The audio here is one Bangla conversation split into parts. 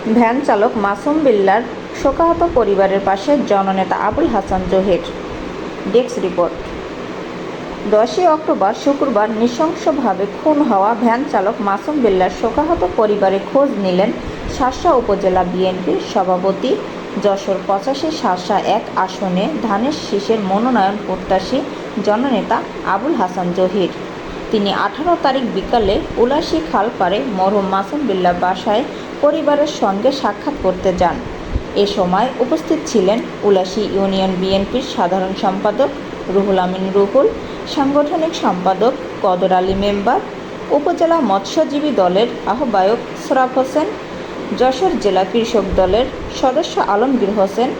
ভ্যান চালক মাসুম বিল্লার শোকাহত পরিবারের পাশে জননেতা আবুল হাসান জহির। Desk report. দশই অক্টোবর শুক্রবার নৃশংসভাবে খুন হওয়া ভ্যান চালক মাসুম বিল্লার শোকাহত পরিবারে খোঁজ নিলেন শাসা উপজেলা বিএনপির সভাপতি যশোর পঁচাশি শাসা এক আসনে ধানের শীষের মনোনয়ন প্রত্যাশী জননেতা আবুল হাসান জহির। তিনি আঠারো তারিখ বিকালে উলাসী খাল পারে মরহুম মাসুম বিল্লার বাসায় পরিবারের সঙ্গে সাক্ষাৎ করতে যান। এ সময় উপস্থিত ছিলেন উলাসী ইউনিয়ন বিএনপির সাধারণ সম্পাদক রুহুল আমিন রুহুল, সাংগঠনিক সম্পাদক কদর আলী মেম্বার, উপজেলা মৎস্যজীবী দলের আহ্বায়ক সরাফ হোসেন, যশোর জেলা কৃষক দলের সদস্য আলমগীর হোসেন,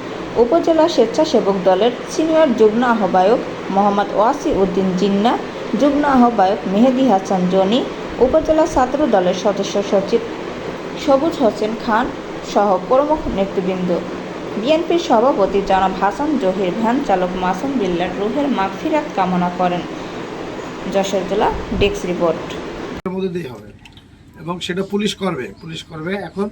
উপজেলা স্বেচ্ছাসেবক দলের সিনিয়র যুগ্ম আহ্বায়ক মোহাম্মদ ওয়াসি উদ্দিন জিন্না, যুগ্ম আহ্বায়ক মেহেদি হাসান জনি, উপজেলা ছাত্র দলের সদস্য সচিব সবুজ হোসেন খান সহ প্রমুখ নেতৃবৃন্দ। বিএনপির সভাপতি জনাব হাসান জহির ভ্যান চালক মাসুম বিল্লার রুহের মাগফিরাত কামনা করেন। যশোর জেলা ডেস্ক রিপোর্ট। মধ্যে দিয়ে হবে। এবং সেটা পুলিশ করবে। পুলিশ করবে। এখন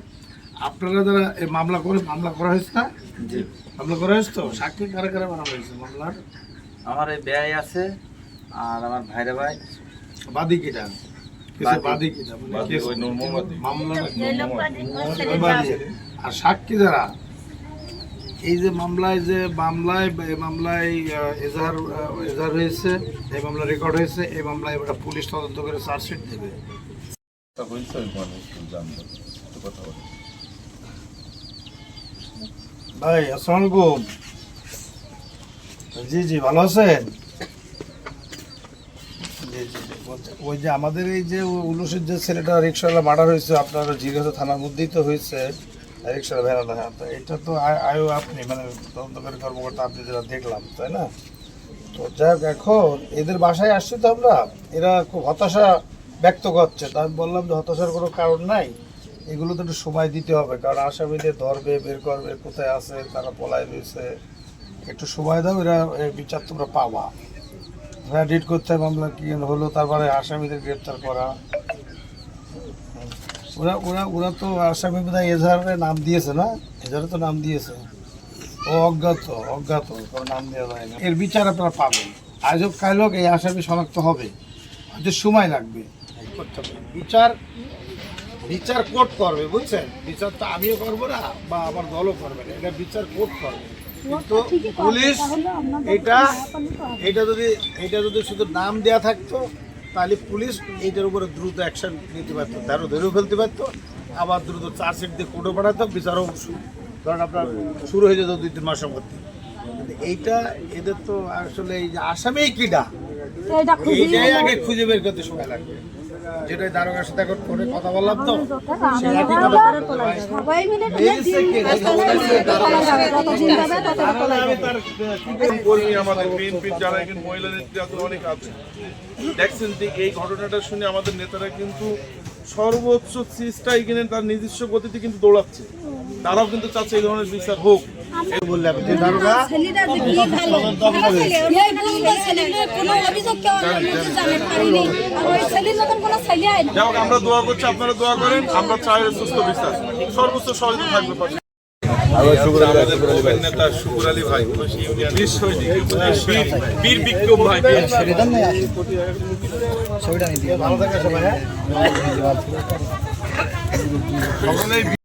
আপনারা যারা এই মামলা করে মামলা করা হয়েছে না? জি। মামলা করা হয়েছে তো? সাক্ষী কারা কারা বানানো হয়েছে মামলার? আমার এই ব্যয় আছে আর আমার ভাইরা ভাই। বাদী কিটা? আর সাক্ষী যারা এই যে মামলায় যে মামলায় মামলায় আহ, এজাহার এজাহার হয়েছে এই মামলা রেকর্ড হয়েছে এই মামলায় এবার পুলিশ তদন্ত করে চার্জশিট দেবে। ভাই আসসালামু আলাইকুম জি জি ভালো আছেন? ওই যে আমাদের এই যে উলুসের যে ছেলেটা রিক্সাওয়ালা মার্ডার হয়েছে, আপনার জিজ্ঞাসা থানার মধ্যেই হয়েছে, রিক্সাওয়ালা ভেড়ালা হ্যাঁ তো এটা তো আয়- আয়ও আপনি মানে তদন্তকারী কর্মকর্তা আপনি যেটা দেখলাম, তাই না? তো যাই হোক, এখন এদের বাসায় আসছি তো আমরা। এরা খুব হতাশা ব্যক্ত করছে। তা আমি বললাম যে হতাশার কোনো কারণ নাই। এগুলো তো একটু সময় দিতে হবে, কারণ আসামিদের ধরবে, বের করবে, কোথায় আছে, তারা পলায় রয়েছে। একটু সময় দাও, এরা বিচার তোমরা পাবা। হ্যাঁ ডিট করতে মামলা কি হলো, তারপরে আসামিদের গ্রেপ্তার করা। ওরা ওরা ওরা তো আসামি বোধ হয় এজাহারে নাম দিয়েছে না? এজাহারে তো নাম দিয়েছে। ও অজ্ঞাত অজ্ঞাত, কোনো নাম দেওয়া যায় না এর বিচার আপনারা পাবেন। আজ হোক, কাল হোক, এই আসামি শনাক্ত হবে। হয়তো সময় লাগবে। করতে হবে। বিচার বিচার কোর্ট করবে, বুঝছেন? বিচার তো আমিও করব না, বা আমার দলও করবে না। এটা বিচার কোর্ট করবে। কিন্তু পুলিশ এটা এটা যদি এটা যদি শুধু নাম দেয়া থাকতো তাহলে পুলিশ এইটার উপরে দ্রুত অ্যাকশন নিতে পারতো তারও ধরেও ফেলতে পারতো আবার দ্রুত চার্জশিট দিয়ে কোর্টে পাঠাতো বিচারও ধরেন আপনার শুরু হয়ে যেত দুই তিন মাসের মধ্যে এইটা এদের তো আসলে এই যে আসামেই কিডা এইটাই আগে খুঁজে বের করতে সময় লাগবে। যেটা দারোগার সাথে এখন ফোনে কথা বললাম তো একই কথা। সবাই মিলে কর্মী আমাদের বিএনপির যারা এখানে মহিলা নেত্রী অনেক আছে। দেখছেন যে এই ঘটনাটা শুনে আমাদের নেতারা কিন্তু সর্বোচ্চ চেষ্টা এখানে তার নিজস্ব গতিতে কিন্তু দৌড়াচ্ছে। তারাও কিন্তু চাচ্ছে এই ধরনের বিচার হোক। আমরা দোয়া করছি আপনারা দোয়া করেন আমরা চাই সুস্থ বিচার সর্বোচ্চ সহযোগিতা থাকবে পাশে। বীর বিক্রম ভাই। ভালো থাকে সবাই সকলেই